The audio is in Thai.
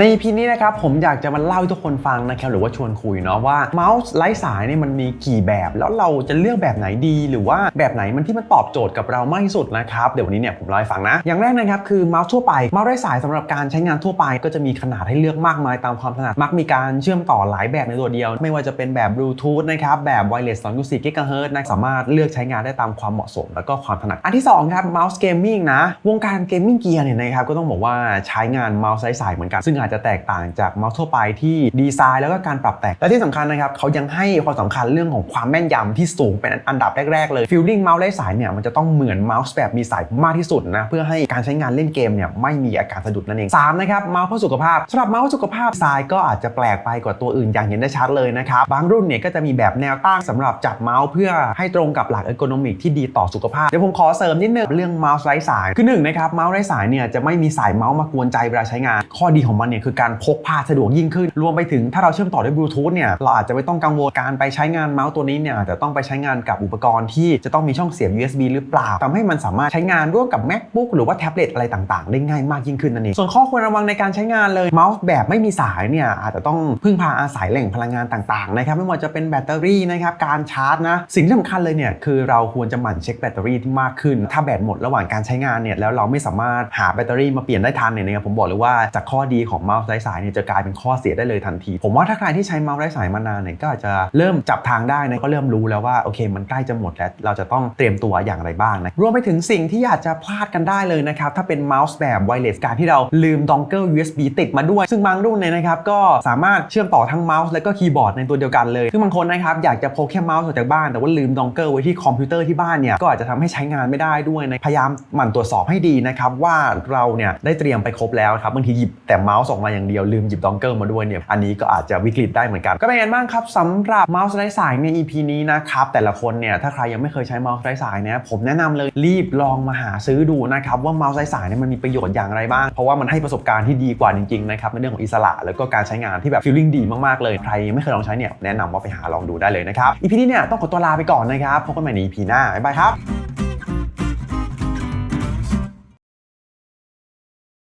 ใน EP นี้นะครับผมอยากจะมาเล่าให้ทุกคนฟังนะครับหรือว่าชวนคุยเนาะว่าเมาส์ไร้สายเนี่ยมันมีกี่แบบ แล้วเราจะเลือกแบบไหนดี หรือว่าแบบไหนมันที่มันตอบโจทย์กับเรามากที่สุดนะครับเดี๋ยววันนี้เนี่ยผมเล่าให้ฟังนะ อย่างแรกนะครับคือเมาส์ทั่วไปเมาส์ไร้สายสำหรับการใช้งานทั่วไป ก็จะมีขนาดให้เลือกมากมายตามความถนัดมักมีการเชื่อมต่อหลายแบบในตัวเดียว ไม่ว่าจะเป็นแบบบลูทูธนะครับแบบ wireless 2.4 GHz นะสามารถเลือกใช้งานได้ตามความเหมาะสม แล้วก็ความถนัดอันที่สองครับเมาส์เกมมิ่งนะวงการเกมมิ่งเกียร์เนี่ยนะครับก็ต้องบอกว่าใช้งานเมาส์ไร้สายเหมือนกันซึ่งอาจจะแตกต่างจากเมาส์ทั่วไปที่ดีไซน์แล้วก็การปรับแต่ง และที่สำคัญนะครับเขายังให้ความสำคัญเรื่องของความแม่นยำที่สูงเป็นอันดับแรก ๆ เลยฟีลลิ่งเมาส์ไร้สายเนี่ยมันจะต้องเหมือนเมาส์แบบมีสายมากที่สุดนะเพื่อให้การใช้งานเล่นเกมเนี่ยไม่มีอาการสะดุดนั่นเองสามนะครับเมาส์เพื่อสุขภาพสำหรับเมาส์สุขภาพดีไซน์ก็อาจจะแปลกไปกว่าตัวอื่นอย่างเห็นได้ชัดเลยนะครับบางรุ่นเนี่ยก็จะมีแบบแนวตั้งสำหรับจับเมาส์เพื่อให้ตรงกับหลักเออร์โกนอมิกที่ดีต่อสุขภาพเดี๋ยวผมขอเสริมนิดนึงเรื่องเมาส์ไร้สายคือหนึ่งนะครับเมาส์ไร้สายเนี่ยจะไม่มีสายเมาส์มากวนใจเวลาใช้งาน ข้อดีของมันเนี่ยคือการพกพาสะดวกยิ่งขึ้น รวมไปถึงถ้าเราเชื่อมต่อด้วยบลูทูธเนี่ยเราอาจจะไม่ต้องกังวลการไปใช้งานเมาส์ตัวนี้เนี่ยอาจจะต้องไปใช้งานกับอุปกรณ์ที่จะต้องมีช่องเสียบ USB หรือเปล่าทำให้มันสามารถใช้งานร่วมกับ MacBook หรือว่าแท็บเล็ตอะไรต่างๆ ได้ง่ายมากยิ่งขึ้นนั่นเองส่วนข้อควรระวังในการใช้งานเลยเมาส์แบบไม่มีสายเนี่ยอาจจะต้องพึ่งพาอาศัยแหล่งพลังงานต่างๆนะครับไม่ว่าจะเป็นแบตเตอรี่นะครับการชาร์จนะสิ่งที่สำคัญเลยเนี่ยคือเราควรจะหมั่นเช็คแบตเตอรี่ที่มากขึ้น ถ้าแบตหมดระหว่างการใช้งานเนี่ยแล้วเราไม่สามารถหาแบตเตอรี่มาเปลี่ยนได้ทันเนี่ยนะครับผมบอกเลยว่าจากข้อดีของเมาส์ไร้สายเนี่ยจะกลายเป็นข้อเสียได้เลยทันที ผมว่าถ้าใครที่ใช้เมาส์ไร้สายมานานเนี่ยก็อาจจะเริ่มจับทางได้นะก็เริ่มรู้แล้วว่าโอเค มันใกล้จะหมดแล้วเราจะต้องเตรียมตัวอย่างไรบ้างนะรวมไปถึงสิ่งที่อาจจะพลาดกันได้เลยนะครับถ้าเป็นเมาส์แบบไวเลสการที่เราลืมดองเกิล USB ติดมาด้วย ซึ่งบางรุ่นเนี่ยนะครับก็สามารถเชื่อมต่อทั้งเมาส์และก็คีย์บอร์ดในตัวเดียวกันเลยซึ่งบางคนนะครับอยากจะพกแค่เมาส์ออกจากบ้านแต่ว่าลืมดองเกิลไว้ที่คอมพิวเตอร์ที่บ้านเนี่ยก็อาจจะทำให้ใช้งานไม่ได้ด้วยนะพยายามหมั่นตรวจสอบให้ดีนะครับว่าเราเนี่ยได้เตรียมไปครบแล้วครับบางทีหยิบแต่เมาส์ออกมาอย่างเดียวลืมหยิบดองเกิลมาด้วยเนี่ยอันนี้ก็อาจจะวิกฤตได้เหมือนกัน ก็เป็นไงบ้างครับสำหรับเมาส์ไร้สายใน EP นี้นะครับแต่ละคนเนี่ยถ้าใครยังไม่เคยใช้เมาส์ไร้สายเนี่ยผมแนะนำเลยรีบลองมาหาซื้อดูนะครับว่าเมาส์ไร้สายเนี่ยมันมีประโยชน์อย่างไรบ้าง เพราะว่ามันให้ประสบการณ์ที่ดีกว่าจริงๆนะครับในเรื่องของอิสระแล้วก็การใช้งานที่แบบฟีลลิ่งดีมากๆเลยใครยังไม่เคยลองใช้เนี่ยแนะนำว่าไปหาลองดูได้เลยนะครับ EP นี้เนี่ยต้องขอตัวลาไปก่อนนะครับพบกันใหม่ใน EP หน้าบ๊ายบายครับ